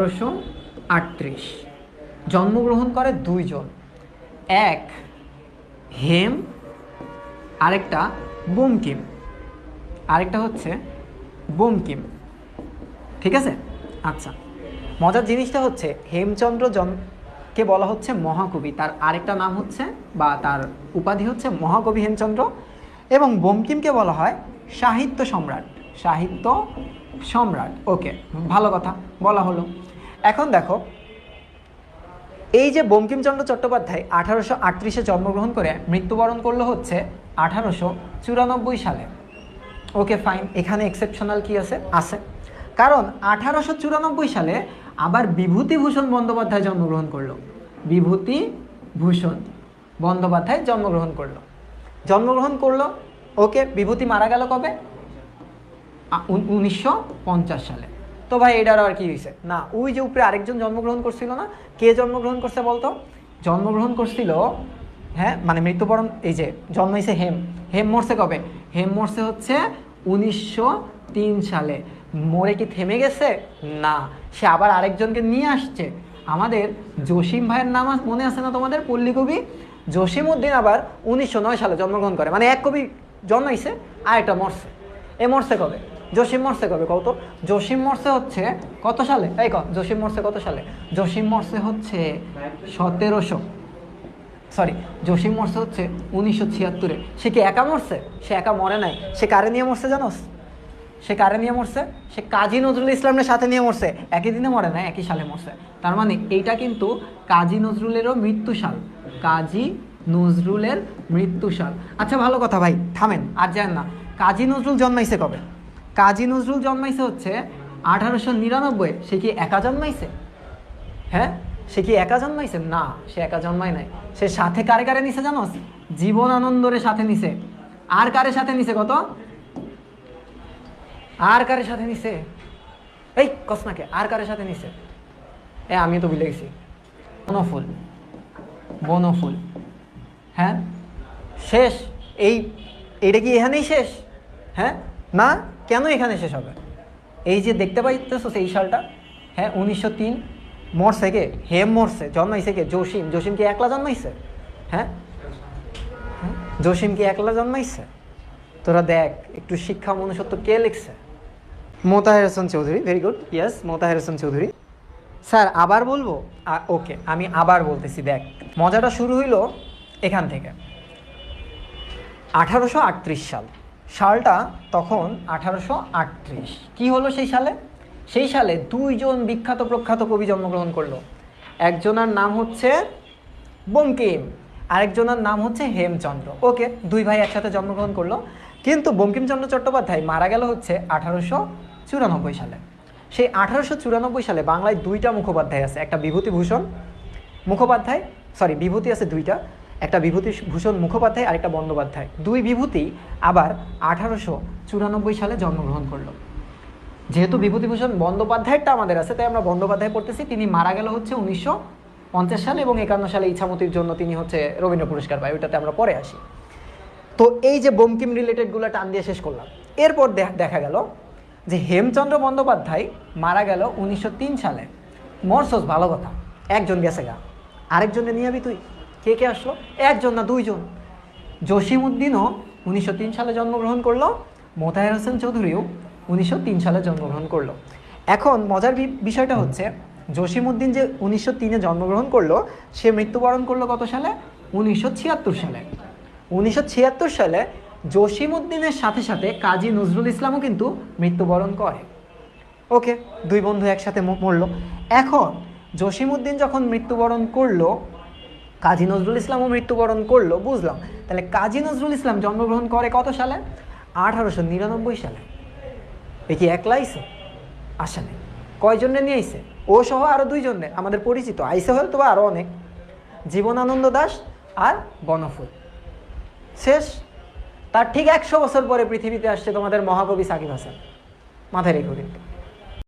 আঠারোশো আটত্রিশ। জন্মগ্রহণ করে দুইজন। এক, হেম, আরেকটা বঙ্কিম আরেকটা হচ্ছে বঙ্কিম ঠিক আছে? আচ্ছা। মজার জিনিসটা হচ্ছে, হেমচন্দ্র জনকে বলা হচ্ছে মহাকবি। তার আরেকটা নাম হচ্ছে বা তার উপাধি হচ্ছে মহাকবি হেমচন্দ্র এবং বঙ্কিমকে বলা হয় সাহিত্য সম্রাট। সাহিত্য সম্রাট। ওকে, ভালো কথা। বলা হলো। এখন দেখো, এই যে বঙ্কিমচন্দ্র চট্টোপাধ্যায় আঠারোশো আটত্রিশে জন্মগ্রহণ করে মৃত্যুবরণ করল হচ্ছে আঠারোশো চুরানব্বই সালে। ওকে ফাইন এখানে এক্সেপশনাল কি আছে? আছে। কারণ আঠারোশো চুরানব্বই সালে আবার বিভূতিভূষণ বন্দ্যোপাধ্যায় জন্মগ্রহণ করল। বিভূতি ভূষণ বন্দ্যোপাধ্যায় জন্মগ্রহণ করল। জন্মগ্রহণ করল, ওকে, বিভূতি মারা গেল কবে? উনিশশো পঞ্চাশ সালে। তো ভাই, এটার আর কি হয়েছে না, ওই যে উপরে আরেকজন জন্মগ্রহণ করছিল না? কে জন্মগ্রহণ করছে বলতো? জন্মগ্রহণ করছিল হ্যাঁ মানে মৃত্যুবরণ, এই যে, জন্মাইছে হেম। হেম মরছে কবে? হেম মরছে হচ্ছে উনিশশো তিন সালে। মরে কি থেমে গেছে? না। সে আবার আরেকজনকে নিয়ে আসছে। আমাদের জসিম ভাইয়ের নাম মনে আছে না তোমাদের? পল্লী কবি? জসিম উদ্দিন আবার উনিশশো নয় সালে জন্মগ্রহণ করে। মানে এক কবি জন্মাইছে আর একটা মরছে। এ মরছে কবে? জসিম মরছে কবে কত জসিম মরছে হচ্ছে কত সালে? এই ক জসিম মরছে কত সালে? জসিম মরছে হচ্ছে সতেরোশো। সরি জসিম মরছে হচ্ছে উনিশশো ছিয়াত্তরে। সে কি একা মরছে? সে একা মরে নাই। সে কারে নিয়ে মরছে জানোস? সে কারে নিয়ে মরছে? সে কাজী নজরুল ইসলামের সাথে নিয়ে মরছে। একই দিনে মরে না, একই সালে মরছে। তার মানে এইটা কিন্তু কাজী নজরুলেরও মৃত্যু সাল। কাজী নজরুলের মৃত্যু সাল। আচ্ছা ভালো কথা ভাই, থামেন, আর যান না। কাজী নজরুল জন্মাইছে কবে? কাজী নজরুল জন্মাইছে হচ্ছে আঠারোশো নিরানব্বই, সে কি একা জন্মাইছে? হ্যাঁ? সে কি একা জন্মাইছে? না, সে একা জন্মায় নাই। সে সাথে কারে কারে নিছে জানোস জীবনানন্দরে সাথে নিছে। আর কারে সাথে নিছে কত? আর কারে সাথে নিছে? এই কসনাকে আর কারে সাথে নিছে? এ, আমি তো ভুলে গেছি। বনফুল। বনফুল। হ্যাঁ? শেষ। এই এইটা কি এখানেই শেষ? হ্যাঁ? না কেন এখানে শেষ হবে? এই যে দেখতে পাইতেছো সেই সালটা হ্যাঁ উনিশশো তিন মরছে কে হেম মরছে জন্মাইছে কে? জসিম। জসিম কি একলা জন্মাইছে? হ্যাঁ? জসিম কি একলা জন্মাইছে? তোরা দেখ, একটু শিক্ষা মনুষ্যত্ব কে লিখছে? Motaher Hossain Chowdhury very good yes Motaher Hossain Chowdhury. Sir, আবার বলব? ওকে আমি আবার বলতেছি, দেখ, মজাটা শুরু হইল এখান থেকে। আঠারোশো আটত্রিশ সাল। সালটা তখন আঠারোশো আটত্রিশ। কী হলো সেই সালে সেই সালে দুইজন বিখ্যাত প্রখ্যাত কবি জন্মগ্রহণ করল। একজনের নাম হচ্ছে বঙ্কিম, আরেকজনের নাম হচ্ছে হেমচন্দ্র। ওকে, দুই ভাই একসাথে জন্মগ্রহণ করল। কিন্তু বঙ্কিমচন্দ্র চট্টোপাধ্যায় মারা গেল হচ্ছে আঠারোশো চুরানব্বই সালে। সেই আঠারোশো চুরানব্বই সালে বাংলায় দুইটা মুখোপাধ্যায় আছে। একটা বিভূতিভূষণ মুখোপাধ্যায় সরি বিভূতি আছে দুইটা। একটা বিভূতি ভূষণ মুখোপাধ্যায় আর একটা বন্দ্যোপাধ্যায়। দুই বিভূতি আবার আঠারোশো চুরানব্বই সালে জন্মগ্রহণ করল। যেহেতু বিভূতিভূষণ বন্দ্যোপাধ্যায়টা আমাদের আছে, তাই আমরা বন্দ্যোপাধ্যায় পড়তেছি। তিনি মারা গেল হচ্ছে উনিশশো পঞ্চাশ সালে এবং একান্ন সালে ইচ্ছামতির জন্য তিনি হচ্ছে রবীন্দ্র পুরস্কার পায়, ওইটাতে আমরা পরে আসি। তো এই যে বঙ্কিম রিলেটেডগুলো টান দিয়ে শেষ করলাম। এরপর দেখা গেল যে হেমচন্দ্র বন্দ্যোপাধ্যায় মারা গেল উনিশশো তিন সালে। মরসোস ভালো কথা, একজন গেছে গা। আরেকজনে নিয়ে তুই। কে কে আসলো? একজন না দুইজন? জসিম উদ্দিনও উনিশশো তিন সালে জন্মগ্রহণ করল মোতাহের হোসেন চৌধুরীও উনিশশো তিন সালে জন্মগ্রহণ করল। এখন মজার বিষয়টা হচ্ছে জসিম উদ্দিন যে উনিশশো তিনে জন্মগ্রহণ করল, সে মৃত্যুবরণ করল কত সালে? উনিশশো ছিয়াত্তর সালে। উনিশশো ছিয়াত্তর সালে জসিম উদ্দিনের সাথে সাথে কাজী নজরুল ইসলামও কিন্তু মৃত্যুবরণ করে। ওকে, দুই বন্ধু একসাথে মরলো। এখন জসিম উদ্দিন যখন মৃত্যুবরণ করল কাজী নজরুল ইসলামও মৃত্যুবরণ করল, বুঝলাম। তাহলে কাজী নজরুল ইসলাম জন্মগ্রহণ করে কত সালে? আঠারোশো নিরানব্বই সালে। এ কি একলা আসে নাই। কয়জনে নিয়ে আইসে ও সহ আরও দুইজনে আমাদের পরিচিত। আইসে হয়তো আরও অনেক। জীবনানন্দ দাস আর বনফুল। শেষ। তার ঠিক একশো বছর পরে পৃথিবীতে আসছে তোমাদের মহাকবি সাকিব হাসান। মাথায় রেখে দিন